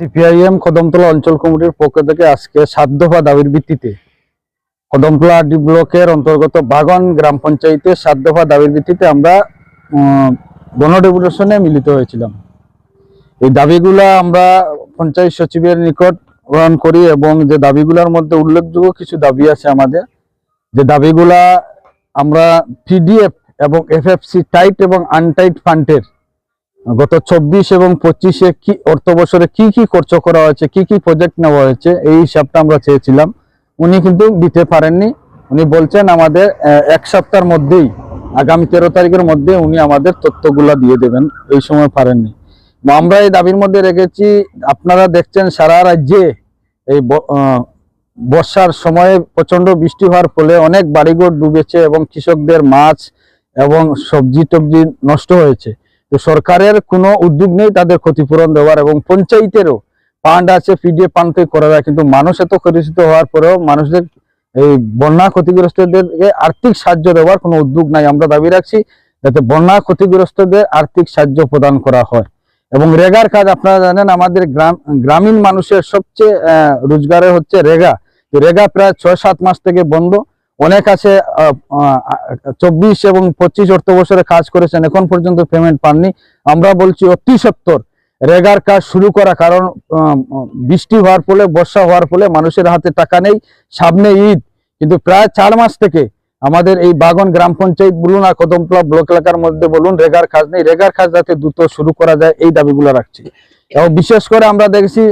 CPIM Kadamtala অঞ্চল কমিটির পক্ষ থেকে আজকে সাত দফা দাবির ভিত্তিতে কদমতলা ডি ব্লকের অন্তর্গত বাগন গ্রাম পঞ্চায়েতের সাত দফা দাবির ভিত্তিতে আমরা উম, গণ ডেপুটেশনে মিলিত হয়েছিলাম। এই দাবিগুলা আমরা পঞ্চায়েত সচিবের নিকট গ্রহণ করি এবং যে দাবিগুলোর মধ্যে উল্লেখযোগ্য কিছু দাবি আছে আমাদের। যে দাবিগুলা আমরা পিডিএফ এবং এফএফসি টাইট এবং আনটাইট ফান্ডের গত চব্বিশ এবং পঁচিশে কি অর্থ বছরে কি কি খরচ করা হয়েছে, কি কি প্রজেক্ট নেওয়া হয়েছে, এই হিসাবটা আমরা চেয়েছিলাম। উনি কিন্তু দিতে পারেননি। উনি বলছেন আমাদের এক সপ্তাহের মধ্যেই, আগামী তেরো তারিখের মধ্যে উনি আমাদের তথ্যগুলা দিয়ে দেবেন। এই সময় পারেননি। আমরা এই দাবির মধ্যে রেখেছি, আপনারা দেখছেন সারা রাজ্যে এই বর্ষার সময়ে প্রচণ্ড বৃষ্টি হওয়ার ফলে অনেক বাড়িঘর ডুবেছে এবং কৃষকদের মাছ এবং সবজি টবজি নষ্ট হয়েছে। তো সরকারের কোনো উদ্যোগ নেই তাদের ক্ষতিপূরণ দেওয়ার এবং পঞ্চায়েতেরও ফান্ড আছে পিডিএফ ফান্ড থেকে করা যায়। কিন্তু মানুষ এত ক্ষতিগ্রস্ত হওয়ার পরেও মানুষদের এই বন্যা ক্ষতিগ্রস্তদেরকে আর্থিক সাহায্য দেওয়ার কোনো উদ্যোগ নাই। আমরা দাবি রাখছি যাতে বন্যা ক্ষতিগ্রস্তদের আর্থিক সাহায্য প্রদান করা হয়। এবং রেগার কাজ আপনারা জানেন আমাদের গ্রাম গ্রামীণ মানুষের সবচেয়ে আহ, রোজগারের হচ্ছে রেগা। রেগা প্রায় ছয় সাত মাস থেকে বন্ধ। অনেক আছে চব্বিশ এবং পঁচিশ অর্থ বছরে কাজ করেছেন, এখন পর্যন্ত পেমেন্ট পাননি। আমরা বলছি অতি সত্তর রেগার কাজ শুরু করা, কারণ বৃষ্টি হওয়ার ফলে, বর্ষা হওয়ার ফলে মানুষের হাতে টাকা নেই, সামনে ঈদ। কিন্তু প্রায় চার মাস থেকে আমাদের এই বাগন গ্রাম পঞ্চায়েত, বলুন আর কদমতলা ব্লক এলাকার মধ্যে বলুন, রেগার কাজ নেই। রেগার কাজ যাতে দ্রুত শুরু করা যায়, এই দাবিগুলো রাখছি। এবং বিশেষ করে আমরা দেখছি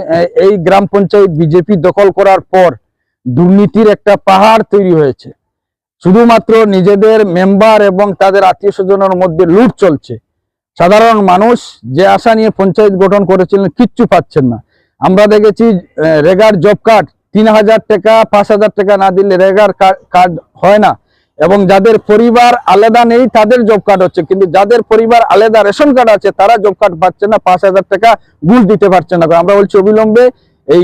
এই গ্রাম পঞ্চায়েত বিজেপি দখল করার পর দুর্নীতির একটা পাহাড় তৈরি হয়েছে। শুধুমাত্র নিজেদের মেম্বার এবং তাদের আত্মীয় স্বজনের মধ্যে লুট চলছে। সাধারণ মানুষ যে আশা নিয়ে পঞ্চায়েত গঠন করেছিলেন কিচ্ছু পাচ্ছেন না। আমরা দেখেছি রেগার জব কার্ড তিন হাজার টাকা, পাঁচ হাজার টাকা না দিলে রেগার কার্ড হয় না। এবং যাদের পরিবার আলাদা নেই, তাদের জব কার্ড হচ্ছে। কিন্তু যাদের পরিবার আলাদা রেশন কার্ড আছে, তারা জব কার্ড পাচ্ছে না, পাঁচ হাজার টাকা ঘুষ দিতে পারছে না। আমরা বলছি, অবিলম্বে এই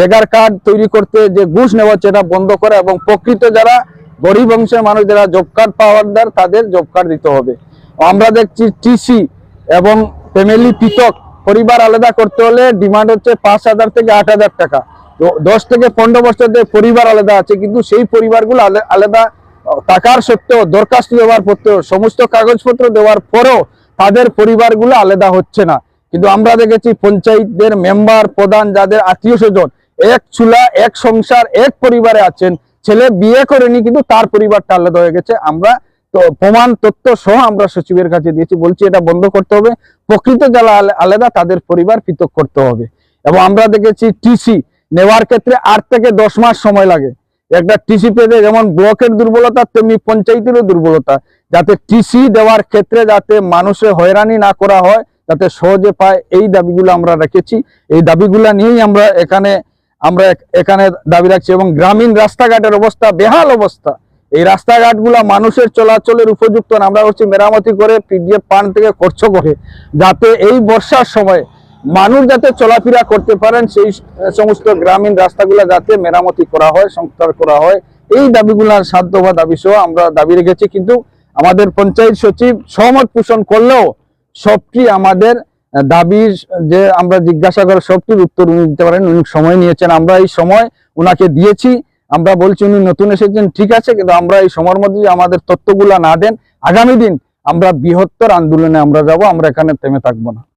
রেগার কার্ড তৈরি করতে যে ঘুষ নেওয়া হচ্ছে, এটা বন্ধ করা এবং প্রকৃত যারা গরিব অংশের মানুষ যারা জব কার্ড পাওয়ারদার তাদের জব কার্ড দিতে হবে। আমরা দেখছি টিসি এবং ফ্যামিলি পৃথক, পরিবার আলাদা করতে হলে ডিমান্ড হচ্ছে পাঁচ হাজার থেকে আট হাজার টাকা। তো দশ থেকে পনেরো বছর পরিবার আলাদা আছে, কিন্তু সেই পরিবারগুলো আলে- আলাদা টাকার সত্ত্বেও, দরখাস্ত দেওয়ার সত্ত্বেও সমস্ত কাগজপত্র দেওয়ার পরেও তাদের পরিবারগুলো আলাদা হচ্ছে না। কিন্তু আমরা দেখেছি পঞ্চায়েতদের মেম্বার প্রধান যাদের আত্মীয় স্বজন এক চুলা, এক সংসার, এক পরিবারে আছেন ছেলে বিয়ে করেনি, কিন্তু তার পরিবারটা আলাদা হয়ে গেছে। আমরা তো প্রমাণ তথ্য সহ আমরা সচিবের কাছে দিয়েছি, বলছি এটা বন্ধ করতে হবে। প্রকৃত যারা আলাদা, তাদের পরিবার পৃথক করতে হবে। এবং আমরা দেখেছি টিসি নেওয়ার ক্ষেত্রে আট থেকে দশ মাস সময় লাগে। একটা টিসি পেতে যেমন ব্লকের দুর্বলতা, তেমনি পঞ্চায়েতেরও দুর্বলতা। যাতে টিসি দেওয়ার ক্ষেত্রে যাতে মানুষে হয়রানি না করা হয়, যাতে সহজে পায়, এই দাবিগুলো আমরা রেখেছি। এই দাবিগুলো নিয়েই আমরা এখানে আমরা এখানে দাবি রাখছি এবং গ্রামীণ রাস্তাঘাটের অবস্থা বেহাল অবস্থা। এই রাস্তাঘাটগুলা মানুষের চলাচলের উপযুক্ত না। আমরা হচ্ছে মেরামতি করে পিডিএফ পান থেকে খরচ করে, যাতে এই বর্ষার সময় মানুষ যাতে চলাফেরা করতে পারেন, সেই সমস্ত গ্রামীণ রাস্তাগুলা যাতে মেরামতি করা হয়, সংস্কার করা হয়। এই দাবিগুলার সাধ্য বা দাবি সহ আমরা দাবি রেখেছি। কিন্তু আমাদের পঞ্চায়েত সচিব সহমত পোষণ করলেও সবটি আমাদের দাবির যে আমরা জিজ্ঞাসা করে সবটির উত্তর উনি দিতে পারেন, উনি সময় নিয়েছেন। আমরা এই সময় উনাকে দিয়েছি। আমরা বলছি উনি নতুন এসেছেন, ঠিক আছে, কিন্তু আমরা এই সময়ের মধ্যে আমাদের তথ্যগুলা না দেন, আগামী দিন আমরা বৃহত্তর আন্দোলনে আমরা যাব, আমরা এখানে থেমে থাকব না।